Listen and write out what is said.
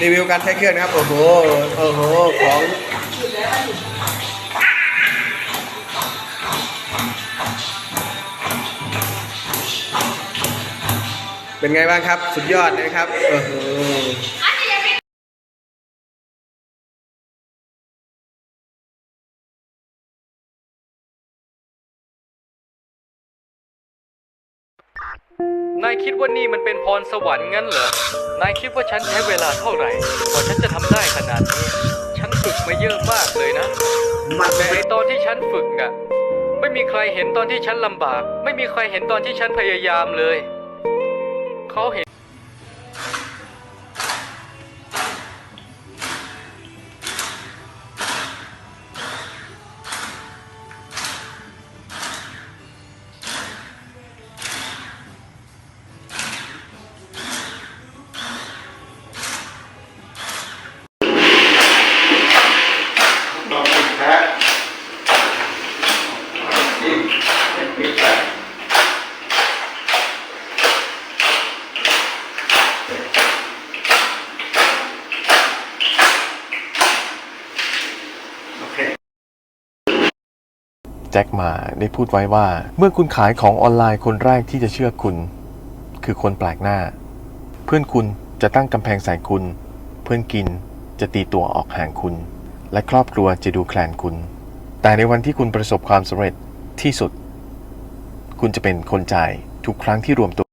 รีวิวการใช้เครื่องนะครับ โอ้โห โอ้โห ของเป็นไงบ้างครับ สุดยอดนะครับ โอ้โหนายคิดว่านี่มันเป็นพรสวรรค์งั้นเหรอ นายคิดว่าฉันใช้เวลาเท่าไหร่กว่าฉันจะทำได้ขนาดนี้ ฉันฝึกมาเยอะมากเลยนะแต่ไอตอนที่ฉันฝึกอะไม่มีใครเห็นตอนที่ฉันลำบาก ไม่มีใครเห็นตอนที่ฉันพยายามเลย เขาเห็น แจ็คมาได้พูดไว้ว่า เมื่อคุณขายของออนไลน์คนแรกที่จะเชื่อคุณ คือคนแปลกหน้า เพื่อนคุณจะตั้งกำแพงใส่คุณ เพื่อนกินจะตีตัวออกห่างคุณ และครอบครัวจะดูแคลนคุณ แต่ในวันที่คุณประสบความสำเร็จที่สุด คุณจะเป็นคนจ่ายทุกครั้งที่รวมตัว